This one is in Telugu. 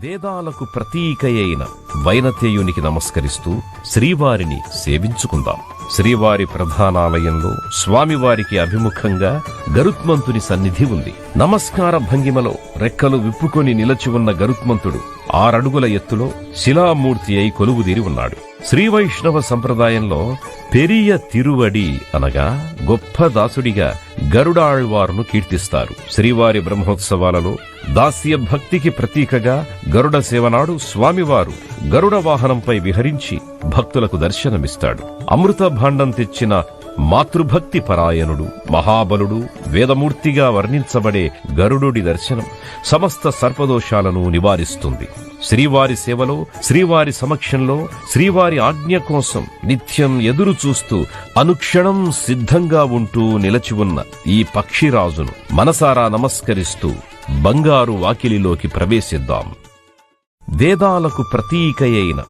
వేదాలకు ప్రతీకయైన వైనతేయునికి నమస్కరిస్తూ శ్రీవారిని సేవించుకుందాం. శ్రీవారి ప్రధానాలయంలో స్వామివారికి అభిముఖంగా గరుత్మంతుని సన్నిధి ఉంది. నమస్కార భంగిమలో రెక్కలు విప్పుకొని నిలచి ఉన్న గరుత్మంతుడు ఆరడుగుల ఎత్తులో శిలామూర్తి అయి కొలువుదీరి ఉన్నాడు. శ్రీవైష్ణవ సంప్రదాయంలో పెరియ తిరువడి అనగా గొప్ప దాసుడిగా గరుడాళ్వారును కీర్తిస్తారు. శ్రీవారి బ్రహ్మోత్సవాలలో దాస్య భక్తికి ప్రతీకగా గరుడ సేవనాడు స్వామివారు గరుడ వాహనంపై విహరించి భక్తులకు దర్శనమిస్తాడు. అమృత భాండం తెచ్చిన మాతృభక్తి పరాయణుడు మహాబలుడు వేదమూర్తిగా వర్ణించబడే గరుడుడి దర్శనం సమస్త సర్పదోషాలను నివారిస్తుంది. శ్రీవారి సేవలో శ్రీవారి సమక్షంలో శ్రీవారి ఆజ్ఞ కోసం నిత్యం ఎదురు చూస్తూ అనుక్షణం సిద్ధంగా ఉంటూ నిలచి ఉన్న ఈ పక్షిరాజును మనసారా నమస్కరిస్తూ బంగారు వాకిలిలోకి ప్రవేశిద్దాం. వేదాలకు ప్రతీకయైన